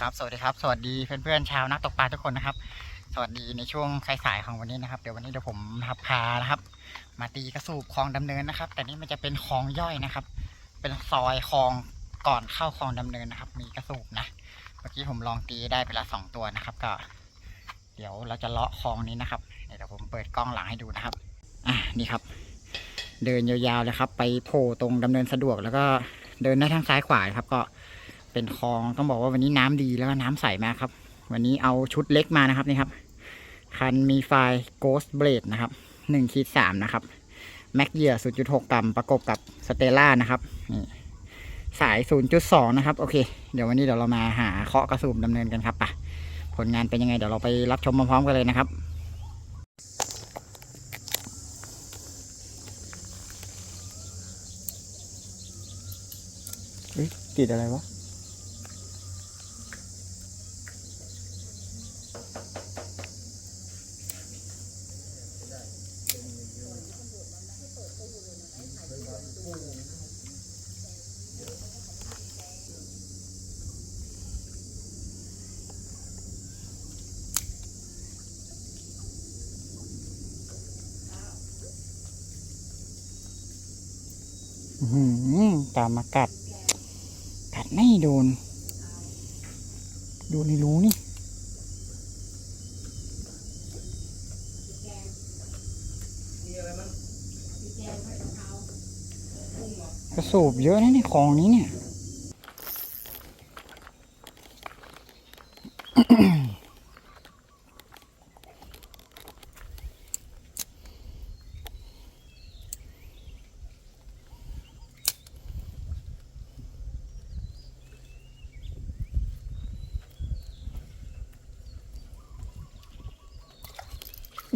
ครับสวัสดีครับ สวัสดีเพื่อนๆชาวนักตกปลาทุกคนนะครับ สวัสดีในช่วงสายๆของวันนี้นะครับ เดี๋ยววันนี้เดี๋ยวผมนะครับพานะครับ มาตีกระสูบคลองดำเนินนะครับ แต่นี่มันจะเป็นคลองย่อยนะครับ เป็นซอยคลองก่อนเข้าคลองดำเนินนะครับ มีกระสูบนะ เมื่อกี้ผมลองตีได้ไปละสองตัวนะครับ ก็ เดี๋ยวเราจะเลาะคลองนี้นะครับ เดี๋ยวผมเปิดกล้องหลังให้ดูนะครับ อะนี่ครับ เดินยาวๆเลยครับ ไปโผล่ตรงดำเนินสะดวกแล้วก็เดินได้ทั้งซ้ายขวาครับก็ เป็นคลองต้องบอกว่าวันนี้น้ำดีแล้วก็น้ำใสมากครับ วันนี้เอาชุดเล็กมานะครับนี่ครับ คันมีไฟล์ Ghost Blade นะครับ1ขีด3นะครับแม็กเยีย0.6กรัมประกบกับสเตล่านะครับนี่สาย 0.2 นะครับ โอเค เดี๋ยววันนี้เดี๋ยวเรามาหาเคาะกระสูบดำเนินกันครับปะผลงานเป็นยังไง เดี๋ยวเราไปรับชมพร้อมๆกันเลยนะครับ เฮ้ยติดอะไรวะ อื้อหือ ตามมากัด กัดไม่โดนดูในรูนี่ ระสูบเยอะนะในคลองนี้เนี่ย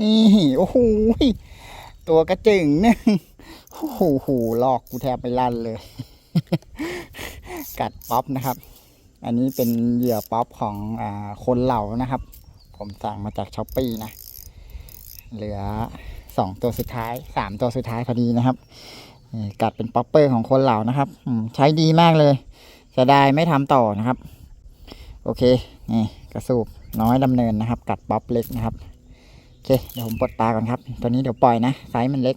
นี่ โอ้โหตัวกระจึงเนี่ย โอ้โหหลอกกูแทบไปลั่นเลย กัดป๊อปนะครับ อันนี้เป็นเหยื่อป๊อปของอคนเหล่านะครับ ผมสั่งมาจากช้อปปี้นะ เหลือสองตัวสุดท้ายสามตัวสุดท้ายพอดีนะครับ กัดเป็นป๊อปเปอร์ของคนเหล่านะครับใช้ดีมากเลยจะได้ไม่ทำต่อนะครับ โอเคนี่กระสูบน้อยดำเนินนะครับ กัดป๊อปเล็กนะครับ โอเค เดี๋ยวผมปลดปลาก่อนครับ ตัวนี้เดี๋ยวปล่อยนะ ไซส์มันเล็ก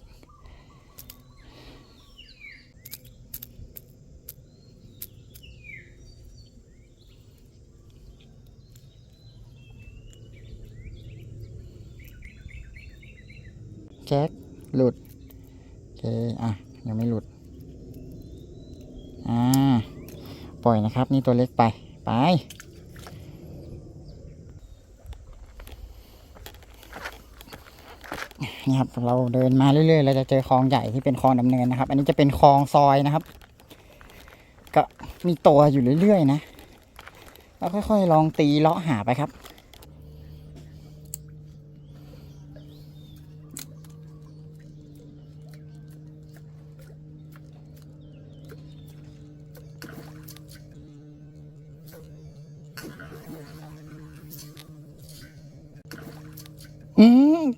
แจ็คหลุดโอเคอะยังไม่หลุดอ่าปล่อยนะครับ นี่ตัวเล็กไป ไป นี่ครับเราเดินมาเรื่อยๆเราจะเจอคลองใหญ่ที่เป็นคลองดำเนินนะครับ อันนี้จะเป็นคลองซอยนะครับ ก็มีตัวอยู่เรื่อยๆนะแล้วค่อยๆลองตีเลาะหาไปครับ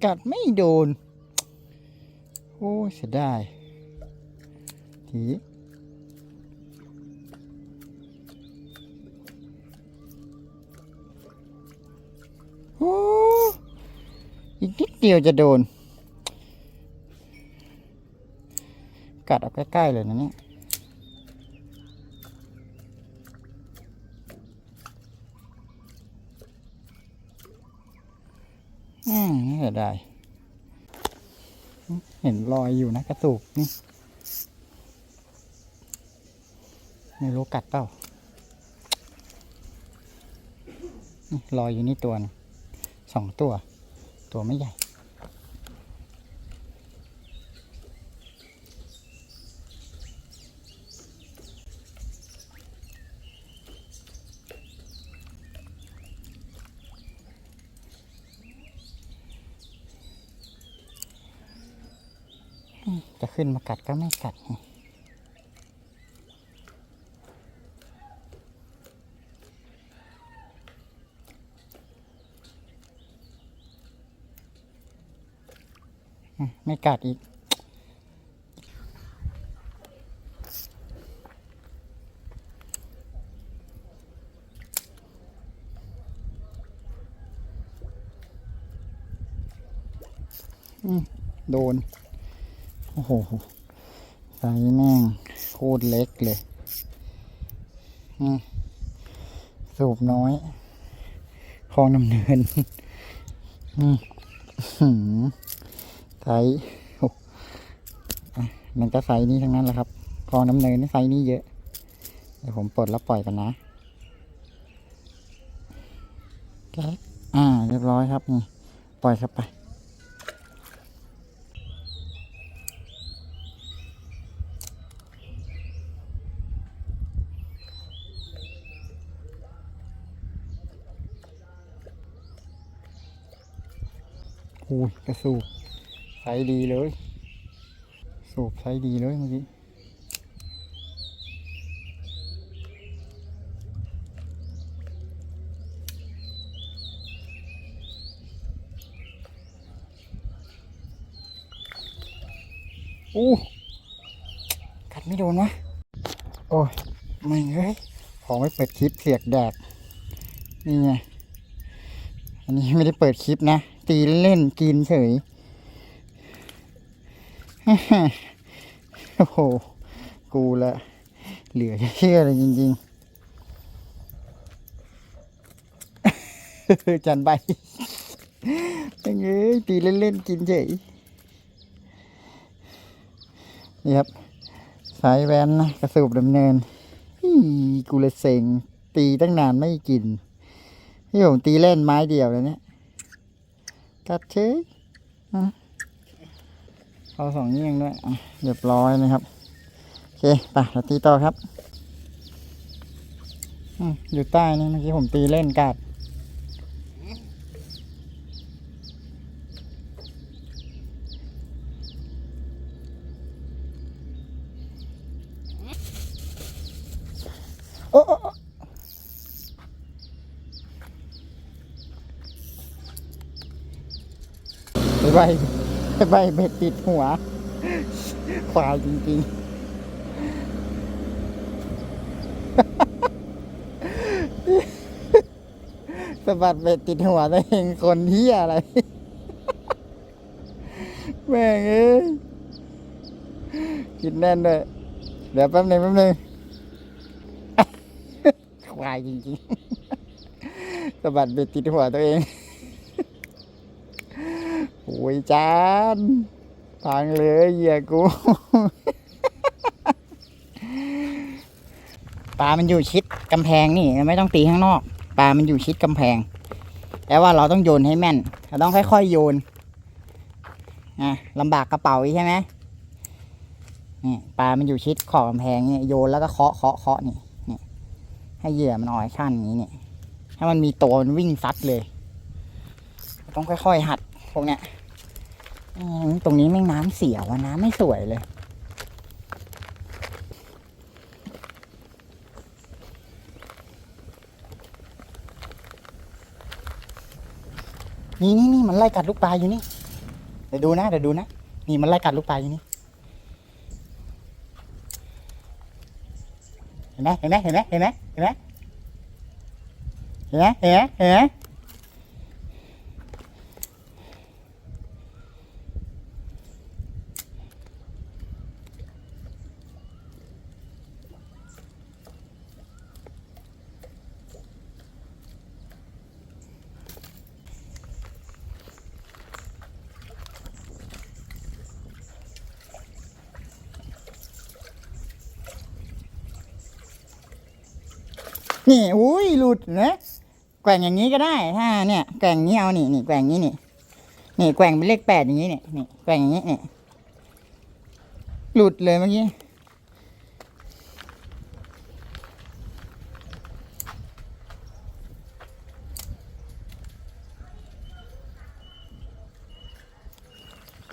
กัดไม่โดน โอ้เสียดายทีโอ้อีกนิดเดียวจะโดน กัดเอาใกล้ ๆ เลยนะเนี่ย อื มเสียดายเห็นรอยอยู่นะกระสูกนี่ไม่รู้กัดเปล่านี่รอยอยู่นี่ตัวนะสองตัว ตัวไม่ใหญ่ นมากัดก็ไม่กัดไม่กัดอีก โดน โหไซแม่งโคตรเล็กเลยสูบน้อยคลองดำเนินไซมันก็ไซนี้ทั้งนั้นแหละครับคลองดำเนินนี่ไซนี้เยอะ เดี๋ยวผมปลดแล้วปล่อยกันนะอ่า เรียบร้อยครับนี่ ปล่อยครับไป อุ้ยกระสูบไซส์ดีเลย สูบไซส์ดีเลยเมื่อกี้อู้กัดไม่โดนวะโอ้ยไม่เอ้ยของไม่เปิดคลิปเสียกแดกนี่ไง อันนี้ไม่ได้เปิดคลิปนะ ตีเล่นกินเฉยโอ้โห กูละเหลือเชื่อเลยจริงๆ จันใบยังไงตีเล่นๆกินเฉยนี่ครับ สายแวนนะกระสูบดำเนินกูเลยเซ็งตีตั้งนานไม่กิน นี่ผมตีเล่นไม้เดียวเลยเนี่ย กัดเชยอะเอาสองเงี้ยงด้วยเรียบร้อยนะครับ โอเคไปเราตีต่อครับอืมอยู่ใต้นี่เมื่อกี้ผมตีเล่นกัดโอ้โอ้โอ้ไป ใบใบเบ็ดติดหัว ควายจริงๆสะบัดเบ็ดติดหัวตัวเองคนเฮียอะไร แม่งเอ้ยกินแน่นด้วยเดี๋ยวแป๊บหนึงแป๊บหนึงควายจริงๆสะบัดเบ็ดติดหัวตัวเอง โอ้ยจานพังเลยเหยียกู ปลามันอยู่ชิดกำแพงนี่ไม่ต้องตีข้างนอก ปลามันอยู่ชิดกำแพง แต่ว่าเราต้องโยนให้แม่นเราต้องค่อยๆโยนอะลำบากกระเป๋าใช่ไหมนี่ปลามันอยู่ชิดขอบกำแพงเนี่ยโยนแล้วก็เคาะเคาะเคาะนี่นี่ให้เหยื่อมันออยขั้นนี้เนี่ยถ้ามันมีตัวมันวิ่งซัดเลย ต้องค่อยๆหัดพวกเนี้ย ตรงนี้แม่งน้ำเสียวะน้ำไม่สวยเลยนี่นี่นี่มันไล่กัดลูกปลาอยู่นี่ เดี๋ยวดูนะเดี๋ยวดูนะ นี่มันไล่กัดลูกปลาอยู่นี่ เห็นไหมเห็นไหมเห็นไหมเห็นไหมเห็นไหมเห็นไหมเห็นไหม นี่อุ้ยหลุดนะแกว่งอย่างนี้ก็ได้ถ้าเนี่ยแกว่งนี้เอานี่นี่แกว่งนี้นี่นี่แกว่งเป็นเลขแปดอย่างนี้เนี่ยนี่แกว่งอย่างนี้นี่หลุดเลยเมื่อกี้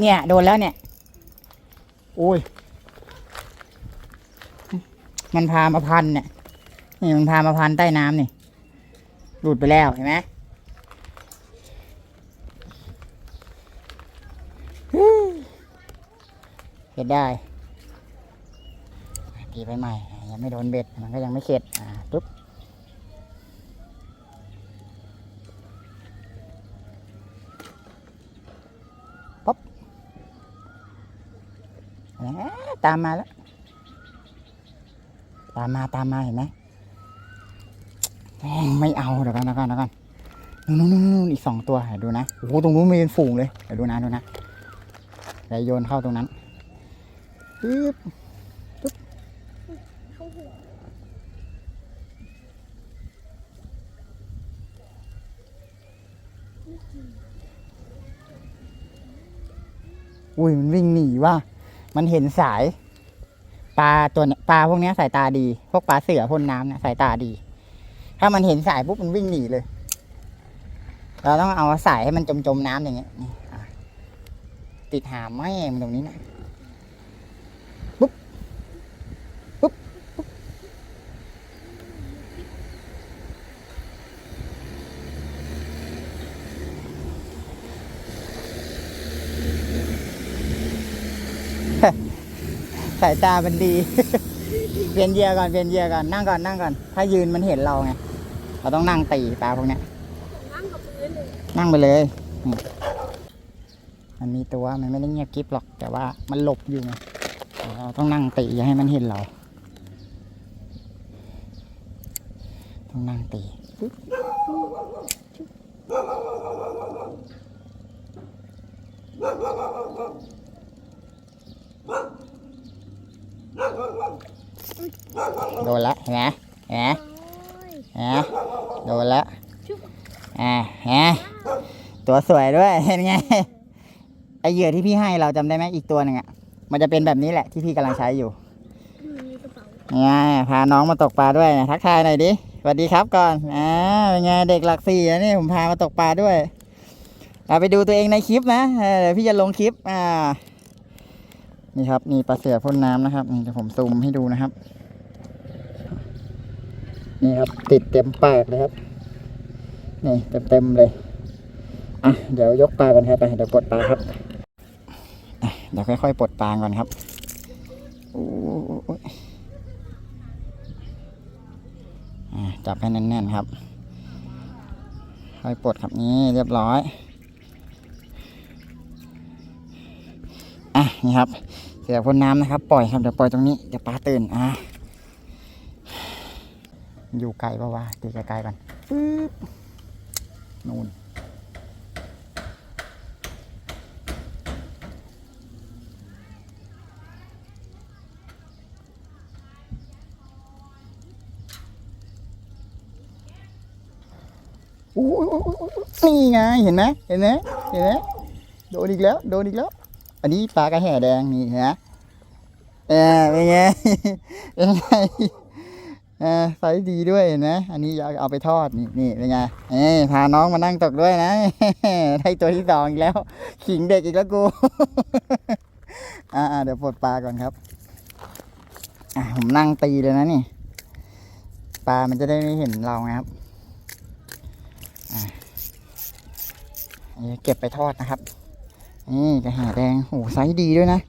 เนี่ยโดนแล้วเนี่ยโอ้ย มันพามาพันเนี่ย นี่มันพามาพันใต้น้ำนี่หลุดไปแล้วเห็นไหมเข็ดได้ตีไปใหม่ ยังไม่โดนเบ็ด มันก็ยังไม่เข็ด อ่าปุ๊บป๊บตามมาแล้ว ตามมาตามมาเห็นไหม แม่งไม่เอาเดี๋ยวก่อนเดี๋ยวก่อนเดี๋ยวก่อนนู่นนู่นนู่นอีกสองตัวเดี๋ยวดูนะโอ้โหตรงนู้นมีเป็นฝูงเลยเดี๋ยวดูนะดูนะเดี๋ยวโยนเข้าตรงนั้นปึ๊บเข้าหัวอุ้ยมันวิ่งหนีว่ะมันเห็นสาย ปลาตัวเนี้ยปลาพวกเนี้ยสายตาดี พวกปลาเสือพ่นน้ำเนี่ยสายตาดี ถ้ามันเห็นสายปุ๊บมันวิ่งหนีเลย เราต้องเอาสายให้มันจมจมน้ำอย่างเงี้ยนี่ติดหามแม่ตรงนี้นะปุ๊บปุ๊บปุ๊บสายตามันดี เปลี่ยนเหยียร์ก่อนเปลี่ยนเหยียร์ก่อนนั่งก่อนนั่งก่อน ถ้ายืนมันเห็นเราไง เราต้องนั่งตีปลาพวกเนี้ยนั่งกับพื้นเลยนั่งไปเลยนี่มันมีตัวมันไม่ได้เงียบกริบหรอก แต่ว่ามันหลบอยู่ไงเราต้องนั่งตีอย่าให้มันเห็นเรา ต้องนั่งตีปึ๊บ โดนละเห็นไหมเห็นไหมโอ้ยเห็นไหมโดนละอ่าเห็นตัวสวยด้วยเห็นไงไอเหยื่อที่พี่ให้เราจำได้ไหมอีกตัวหนึ่งอะมันจะเป็นแบบนี้แหละที่พี่กำลังใช้อยู่มีกระเป๋าไงพาน้องมาตกปลาด้วยนะทักทายหน่อยดิสวัสดีครับก่อนอ่าเป็นไงเด็กหลักสี่นะนี่ผมพามาตกปลาด้วยเราไปดูตัวเองในคลิปนะเดี๋ยวพี่จะลงคลิปอ่านี่ครับนี่ปลาเสือพ่นน้ำนะครับนี่เดี๋ยวผมซูมให้ดูนะครับ นี่ครับ ติดเต็มปากเลยครับ นี่เต็มเต็มๆเลย อะ เดี๋ยวยกปลาก่อนครับไปเดี๋ยวปลดปลาครับเดี๋ยวค่อยๆปลดปลาก่อนครับโอ้ยจับให้แน่นๆครับ ค่อยปลดครับนี่เรียบร้อย อะนี่ครับ เสือพ่นน้ำนะครับ ปล่อยครับเดี๋ยวปล่อยตรงนี้เดี๋ยวปลาตื่นอะ อยู่ไกลปะวะตีไกลๆก่อนปึ๊บนู่นอู้นี่ไงเห็นไหมเห็นไหมเห็นไหมโดนอีกแล้ว โดนอีกแล้ว อันนี้ปลากระแห่แดงนี่เห็นไหมเออเป็นไงเป็นไงเออ ไซส์ดีด้วยเห็นไหมอันนี้เอาเอาไปทอดนี่นี่เป็นไงเอ้พาน้องมานั่งตกด้วยนะได้ตัวที่สองอีกแล้ว ขิงเด็กอีกแล้วกูอ่าเดี๋ยวปลดปลาก่อนครับอะผมนั่งตีเลยนะนี่ ปลามันจะได้ไม่เห็นเราครับอะอันนี้เก็บไปทอดนะครับ นี่กระแหแดงโหไซส์ดีด้วยนะ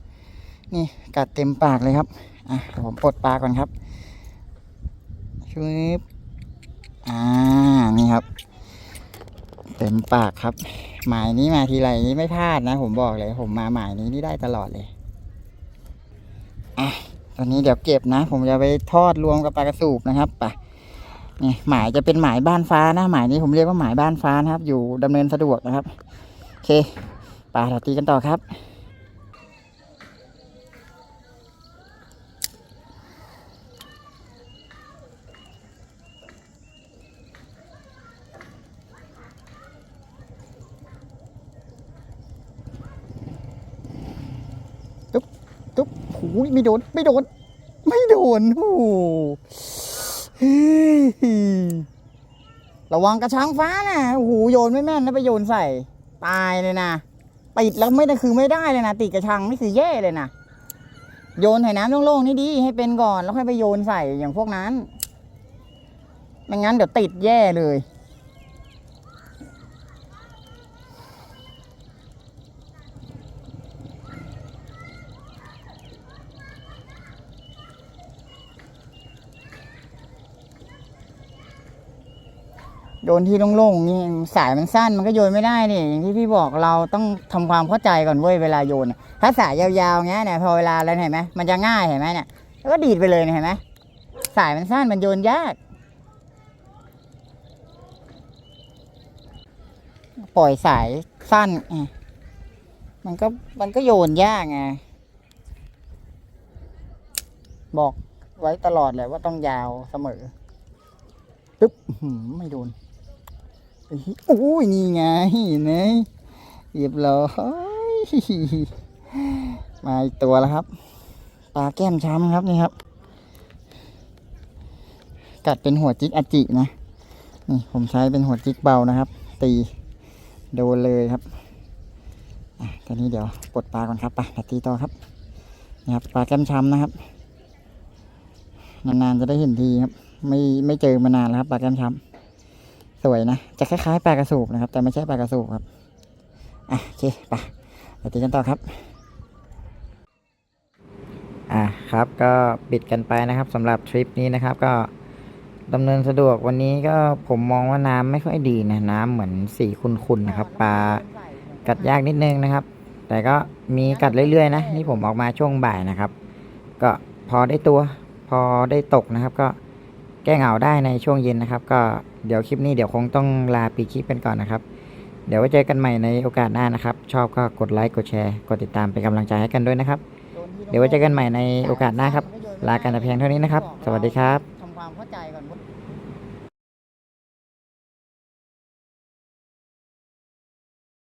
นี่กัดเต็มปากเลยครับอะผมปลดปลาก่อนครับ ชุบอ่า นี่ครับ เต็มปากครับ หมายนี้มาทีไรนี้ไม่พลาดนะ ผมบอกเลย ผมมาหมายนี้นี่ได้ตลอดเลย อะ ตอนนี้เดี๋ยวเก็บนะ ผมจะไปทอดรวมกับปลากระสูบนะครับไปนี่หมายจะเป็นหมายบ้านฟ้านะ หมายนี้ผมเรียกว่าหมายบ้านฟ้านะครับ อยู่ดำเนินสะดวกนะครับ โอเคปลาเราตีกันต่อครับ ตุ๊บ ตุ๊บหูยไม่โดน ไม่โดน ไม่โดนโอ้โหระวังกระชังฟ้านะโอ้โหโยนไม่แม่นนะไปโยนใส่ ตายเลยนะติดแล้วไม่ได้คือไม่ได้เลยนะติดกระชังนี่คือแย่เลยนะโยนใส่น้ำโล่งๆนี่ดีให้เป็นก่อนแล้วค่อยไปโยนใส่อย่างพวกนั้นไม่งั้นเดี๋ยวติดแย่เลย โยนที่โล่งๆนี่สายมันสั้นมันก็โยนไม่ได้นี่อย่างที่พี่บอกเราต้องทำความเข้าใจก่อนเว้ยเวลาโยน ถ้าสายยาวๆเงี้ยเนี่ยพอเวลาแล้วเห็นไหมมันจะง่ายเห็นไหมเนี่ยแล้วก็ดีดไปเลยเห็นไหมสายมันสั้นมันโยนยาก ปล่อยสายสั้นมันก็มันก็โยนยากไงบอกไว้ตลอดเลยว่าต้องยาวเสมอปึ๊บหือไม่โดน โอ้ยนี่ไงเนไหมเรียบร้อยมาอีกตัวแล้วครับปลาแก้มช้ำครับนี่ครับ กัดเป็นหัวจิกอจินะนี่ผมใช้เป็นหัวจิกเบานะครับ ตีโดนเลยครับอะตอนนี้เดี๋ยวปลดปลาก่อนครับไปเดี๋ยวตีต่อครับนี่ครับปลาแก้มช้ำนะครับนานๆจะได้เห็นทีครับ ไม่ไม่เจอมานานแล้วครับปลาแก้มช้ำ สวยนะ จะคล้ายๆปลากระสูบนะครับ แต่ไม่ใช่ปลากระสูบครับ อะโอเคไปเดี๋ยวตีกันต่อครับ อะครับก็ปิดกันไปนะครับสำหรับทริปนี้นะครับ ก็ดำเนินสะดวกวันนี้ก็ผมมองว่าน้ำไม่ค่อยดีนะน้ำเหมือนสีขุ่นๆนะครับปลากัดยากนิดนึงนะครับ แต่ก็มีกัดเรื่อยๆนะนี่ผมออกมาช่วงบ่ายนะครับ ก็พอได้ตัว พอได้ตกนะครับ ก็ แก้เหงาได้ในช่วงเย็นนะครับ ก็เดี๋ยวคลิปนี้เดี๋ยวคงต้องลาปีคลิปกันก่อนนะครับ เดี๋ยวไว้เจอกันใหม่ในโอกาสหน้านะครับ ชอบก็กดไลค์กดแชร์กดติดตามเป็นกำลังใจให้กันด้วยนะครับ เดี๋ยวไว้เจอกันใหม่ในโอกาสหน้าครับ ลากันแต่เพียงเท่านี้นะครับ สวัสดีครับ ทำความเข้าใจ